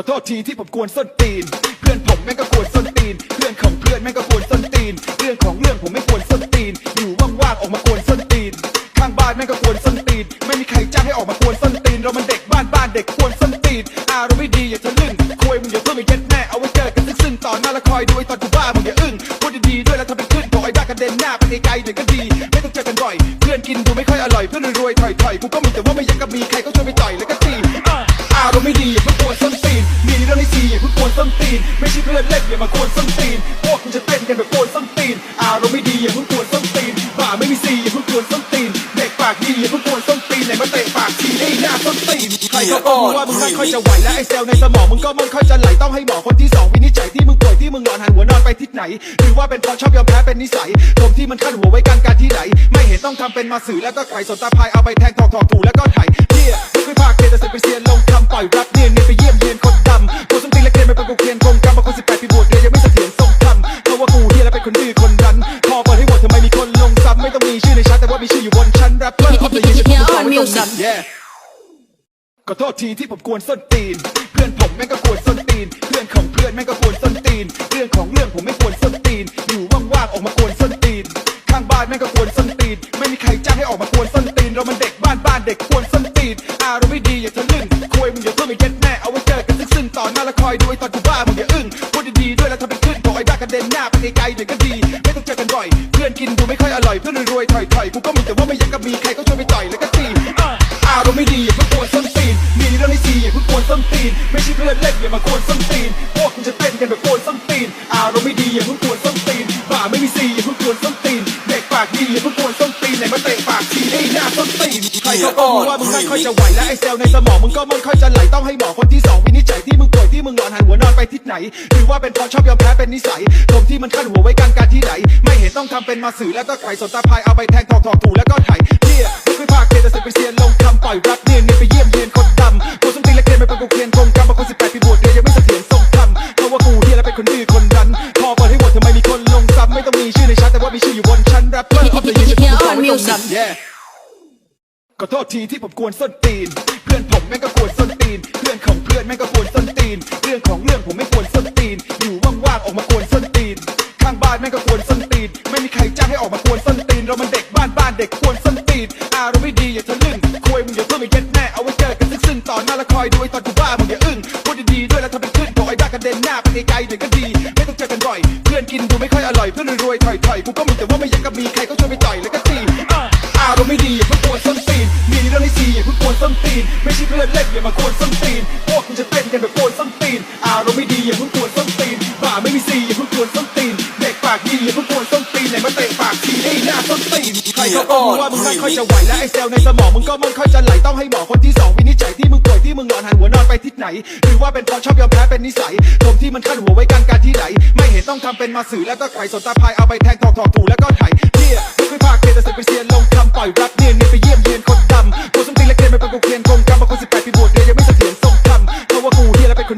อโทษทีที่ผมกวนส้นตีน เพื่อนผมแม่งก็กวนส้นตีน เพื่อนของเพื่อนแม่งก็กวนส้นตีน เรื่องของเรื่องผมไม่กวนส้นตีน อยู่ว่างๆออกมากวนส้นตีน ข้างบ้านแม่งก็กวนส้นตีน ไม่มีใครจ้างให้ออกมากวนส้นตีน เรามันเด็กบ้านบ้านเด็กกวนส้นตีน อารมณ์ไม่ดีอย่าทะลึ่งคุยมึงอย่าเพิ่งไปเย็ดแน่เอาไว้เจอกันซึ่งๆต่อหน้าแล้วคอยดูไอ้ตอนกูบ้ามึงอย่าอึ้งพูดดีๆด้วยแล้วทำเป็นขึ้นบอกไอ้บ้ากระเด็นหน้าไปไกลๆหน่อยก็ดี ไม่ต้องเจอกันบ่อย เพื่อนกินดูไม่ค่อยอร่อยเพื่อนรวยๆถอยๆกูก็มีแต่ว่าไม่อยากกับมีใครก็ช่วยไปต่อยแล้วีอย่าเพิ่งกวนส้นตีน ไม่ใช่เพื่อนเล่นอย่ามากวนส้นตีน พวกคุณจะเต้นกันแบบกวนส้นตีน อารมณ์ไม่ดีอย่าเพิ่งกวนส้นตีนบ่าไม่มีซีอย่าเพิ่งกวนส้นตีน เด็กปากดีอย่าเพิ่งกวนส้นตีนไหนมาเตะปากทีให้หน้าส้นตีน ใครเขาก็รู้ว่ามึงไม่ค่อยจะไหวและไอ้เซลล์ในสมองมึงก็ไม่ค่อยจะไหลต้องให้หมอคนที่สองวินิจฉัยที่มึงป่วยที่มึงนอนหันหัวนอนไปทิศไหน หรือว่าเป็นเพราะชอบยอมแพ้เป็นนิสัยตรงที่มันขั้นหัวไว้กันการที่ไหน ไม่เห็นต้องทำเป็นมาสื่อแล้วก็ไขสนตาพายเอาไปแทงทอกทอกถูแล้วก็ไถเที่ยไม่เคยพาเกแต่เสร็จไปเซียนลง เปอร์ออฟเดอะยีฉันพูดตรงไว้ตรงนั้น yeah ขอโทษทีที่ผมกวนส้นตีน เพื่อนผมแม่งก็กวนส้นตีน เพื่อนของเพื่อนแม่งก็กวนส้นตีน เรื่องของเรื่องผมไม่กวนส้นตีน อยู่ว่างๆออกมากวนส้นตีน ข้างบ้านแม่งก็กวนส้นตีน ไม่มีใครจ้างให้ออกมากวนส้นตีน เรามันเด็กบ้านบ้านเด็กกวนส้นตีน อารมณ์ไม่ดีอย่าทะลึ่งคุยมึงอย่าเพิ่งไปเย็ดแน่เอาไว้เจอกันซึ่งๆต่อหน้าล้วคอยดูไอ้ตอนกูบ้ามึงอย่าอึ้งพูดดีๆด้วยแล้วทำเป็นขึ้นบอกไอ้บ้ากระเด็นหน้าไปไกลๆหน่อยก็ดี ไม่ต้องเจอกันบ่อย เพื่อนกินดูไม่ค่อยอร่อยเพื่อนรวยๆถอยๆกูก็มีแต่ว่าไม่อยากกับมีใครก็ นส้นตีน ไม่ใช่เพื่อนเล่นอย่ามากวนส้นตีน พวกคุณจะเต้นกันแบบกวนส้นตีน อารมณ์ไม่ดีอย่าเพิ่งกวนส้นตีนบ่าไม่มีซีอย่าเพิ่งกวนส้นตีน เด็กปากดีอย่าเพิ่งกวนส้นตีนไหนมาเตะปากทีให้หน้าส้นตีน ใครเขาก็รู้ว่ามึงไม่ค่อยจะไหวและไอ้เซลล์ในสมองมึงก็ไม่ค่อยจะไหลต้องให้หมอคนที่สองวินิจฉัยที่มึงป่วยที่มึงนอนหันหัวนอนไปทิศไหน หรือว่าเป็นเพราะชอบยอมแพ้เป็นนิสัยตรงที่มันขั้นหัวไว้กันการที่ไหน ไม่เห็นต้องทำเป็นมาสื่อแล้วก็ไขสนตาพายเอาไปแทงทอกทอกถูแล้วก็ไถเที่ยไม่พาเกแต่เสร็จไปเซียน ขอโทษทีที่ผมกวนส้นตีน เพื่อนผมแม่งก็กวนส้นตีน เพื่อนของเพื่อนแม่งก็กวนส้นตีน เรื่องของเรื่องผมไม่กวนส้นตีน อยู่ว่างๆออกมากวนส้นตีน ข้างบ้านแม่งก็กวนส้นตีน ไม่มีใครจ้างให้ออกมากวนส้นตีน เรามันเด็กบ้านบ้านเด็กกวนส้นตีน อารมณ์ไม่ดีอย่าทะลึ่งคุยมึงอย่าเพิ่งไปเย็ดแน่เอาไว้เจอกันซึ่งๆต่อหน้าล้วคอยดูไอ้ตอนกูบ้ามึงอย่าอึ้งพูดดีๆด้วยแล้วทำเป็นขึ้นบอกไอ้บ้ากระเด็นหน้าไปไกลๆหน่อยก็ดี ไม่ต้องเจอกันบ่อย เพื่อนกินดูไม่ค่อยอร่อยเพื่อนรวยๆถอยๆกูก็มีแต่ว่าไม่อยากกับมีใครก็ช่วยไปต่อยแล้วก็ตีอะอารมณ์ไม่ดีอย่าเพิ่ง ตีน ไม่ใช่เพื่อนเล่นอย่ามากวนส้นตีน พวกคุณจะเต้นกันแบบกวนส้นตีน อารมณ์ไม่ดีอย่าเพิ่งกวนส้นตีนบ่าไม่มีซีอย่าเพิ่งกวนส้นตีน เด็กปากดีอย่าเพิ่งกวนส้นตีนไหนมาเตะปากทีให้หน้าส้นตีน ใครเขาก็รู้ว่ามึงไม่ค่อยจะไหวและไอเซลในสมองมึงก็ไม่ค่อยจะไหลต้องให้หมอคนที่สองวินิจฉัยที่มึงป่วยที่มึงนอนหันหัวนอนไปทิศไหน หรือว่าเป็นเพราะชอบยอมแพ้เป็นนิสัยตรงที่มันขั้นหัวไว้กันการที่ไหน ไม่เห็นต้องทำเป็นมาสื่อแล้วก็ไขสนตาพายเอาไปแทงทอกทอกถูแล้วก็ไถเที่ยไม่เคยพาเกแต่เสียนลงคำปล่อยรับเนียนเนียน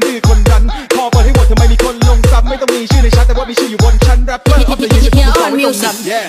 ดื้อคนรันพอเปิดให้หวตทำไมมีคนลงซับไม่ต้องมีชื่อในชาร์แต่ว่ามีชื่ออยู่บนชั้นแรปเปอร์ออฟเดอะเยียร์ฉันคงต้องไว้ตรงนั้น yeah